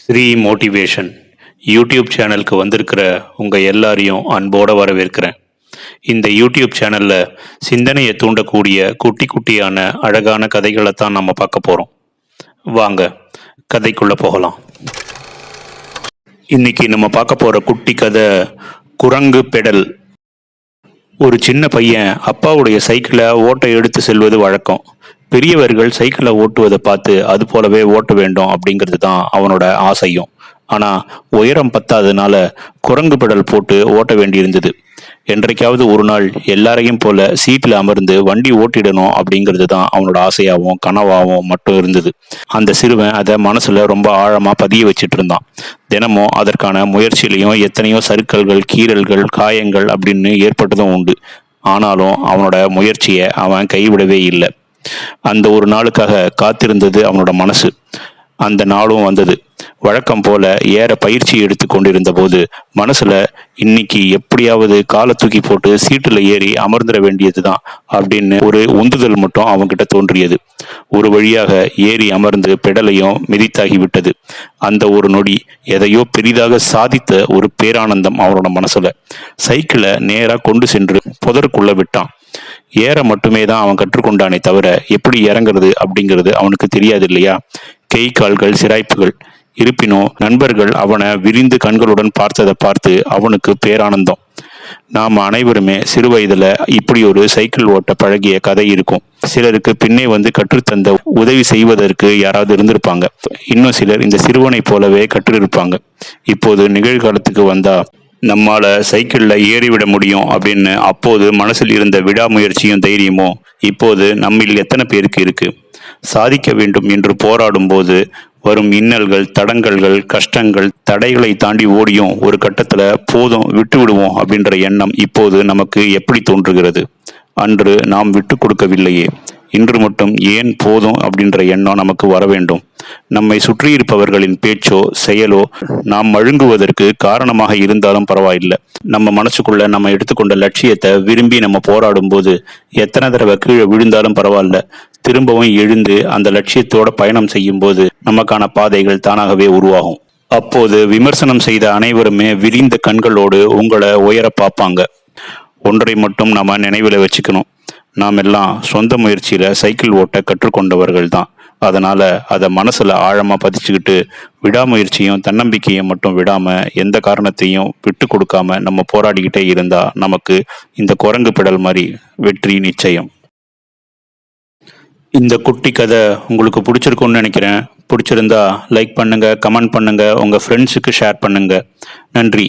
Sri motivation YouTube சேனலுக்கு வந்திருக்கிற உங்கள் எல்லாரையும் அன்போடு வரவேற்கிறேன். இந்த யூடியூப் சேனலில் சிந்தனையை தூண்டக்கூடிய குட்டி குட்டியான அழகான கதைகளை தான் நம்ம பார்க்க போகிறோம் வாங்க கதைக்குள்ளே போகலாம். இன்னைக்கு நம்ம பார்க்க போகிற குட்டி கதை குரங்கு பெடல். ஒரு சின்ன பையன் அப்பாவுடைய சைக்கிளை ஓட்ட எடுத்து செல்வது வழக்கம். பெரியவர்கள் சைக்கிளை ஓட்டுவதை பார்த்து அது போலவே ஓட்ட வேண்டும் அப்படிங்கிறது தான் அவனோட ஆசையும். ஆனால் உயரம் பத்தாததுனால குரங்கு பெடல் போட்டு ஓட்ட வேண்டியிருந்தது. என்றைக்காவது ஒரு நாள் எல்லாரையும் போல சீட்டில் அமர்ந்து வண்டி ஓட்டிடணும் அப்படிங்கிறது தான் அவனோட ஆசையாகவும் கனவாகவும் மட்டும் இருந்தது. அந்த சிறுவன் அதை மனசில் ரொம்ப ஆழமாக பதிய வச்சுட்டு இருந்தான். தினமும் அதற்கான முயற்சியிலையும் எத்தனையோ சறுக்கல்கள் கீறல்கள் காயங்கள் அப்படின்னு ஏற்பட்டதும் உண்டு. ஆனாலும் அவனோட முயற்சியை அவன் கைவிடவே இல்லை. அந்த ஒரு நாளுக்காக காத்திருந்தது அவனோட மனசு. அந்த நாளும் வந்தது. வழக்கம் போல ஏற பயிற்சி எடுத்து கொண்டிருந்த போது மனசுல இன்னைக்கு எப்படியாவது காலை தூக்கி போட்டு சீட்டுல ஏறி அமர்ந்துட வேண்டியதுதான் அப்படின்னு ஒரு உந்துதல் மட்டும் அவன்கிட்ட தோன்றியது. ஒரு வழியாக ஏறி அமர்ந்து பெடலையும் மிதித்தாகி விட்டது. அந்த ஒரு நொடி எதையோ பெரிதாக சாதித்த ஒரு பேரானந்தம் அவனோட மனசுல. சைக்கிளை நேரா கொண்டு சென்று புதருக்குள்ள விட்டான். ஏற மட்டுமே தான் அவன் கற்றுக்கொண்டானே தவிர எப்படி இறங்குறது அப்படிங்கிறது அவனுக்கு தெரியாது இல்லையா கை கால்கள் சிராய்ப்புகள். இருப்பினும் நண்பர்கள் அவனை விரிந்து கண்களுடன் பார்த்ததை பார்த்து அவனுக்கு பேரானந்தம். நாம் அனைவருமே சிறு வயதுல இப்படி ஒரு சைக்கிள் ஓட்ட பழகிய கதை இருக்கும். சிலருக்கு பின்னே வந்து கற்றுத்தந்த உதவி செய்வதற்கு யாராவது இருந்திருப்பாங்க. இன்னும் சிலர் இந்த சிறுவனை போலவே கற்றிருப்பாங்க. இப்போது நிகழ்காலத்துக்கு வந்தா நம்மால் சைக்கிளில் ஏறிவிட முடியும் அப்படின்னு அப்போது மனசில் இருந்த விடாமுயற்சியும் தைரியமும் இப்போது நம்மில் எத்தனை பேருக்கு இருக்கு? சாதிக்க வேண்டும் என்று போராடும் போது வரும் இன்னல்கள் தடங்கல்கள் கஷ்டங்கள் தடைகளை தாண்டி ஓடியும் ஒரு கட்டத்தில் போதும் விட்டு விடுவோம் அப்படின்ற எண்ணம் இப்போது நமக்கு எப்படி தோன்றுகிறது? அன்று நாம் விட்டு கொடுக்கவில்லையே. இன்று மட்டும் ஏன் போதும் அப்படின்ற எண்ணம் நமக்கு வர வேண்டும். நம்மை சுற்றியிருப்பவர்களின் பேச்சோ செயலோ நாம் மழுங்குவதற்கு காரணமாக இருந்தாலும் பரவாயில்லை. நம்ம மனசுக்குள்ள நம்ம எடுத்துக்கொண்ட லட்சியத்தை விரும்பி நம்ம போராடும் போது எத்தனை தடவை கீழே விழுந்தாலும் பரவாயில்ல. திரும்பவும் எழுந்து அந்த லட்சியத்தோட பயணம் செய்யும் போது நமக்கான பாதைகள் தானாகவே உருவாகும். அப்போது விமர்சனம் செய்த அனைவருமே விரிந்த கண்களோடு உங்களை உயர பார்ப்பாங்க. ஒன்றை மட்டும் நாம் நினைவில் வச்சுக்கணும். நாம் எல்லாம் சொந்த முயற்சியில சைக்கிள் ஓட்ட கற்றுக்கொண்டவர்கள் தான் அதனால் அதை மனசில் ஆழமாக பதிச்சுக்கிட்டு விடாமுயற்சியும் தன்னம்பிக்கையும் மட்டும் விடாமல் எந்த காரணத்தையும் விட்டு கொடுக்காம நம்ம போராடிக்கிட்டே இருந்தால் நமக்கு இந்த குரங்கு பிடல் மாதிரி வெற்றி நிச்சயம். இந்த குட்டி கதை உங்களுக்கு பிடிச்சிருக்கும்னு நினைக்கிறேன். பிடிச்சிருந்தா லைக் பண்ணுங்கள் கமெண்ட் பண்ணுங்கள் உங்கள் ஃப்ரெண்ட்ஸுக்கு ஷேர் பண்ணுங்கள் நன்றி.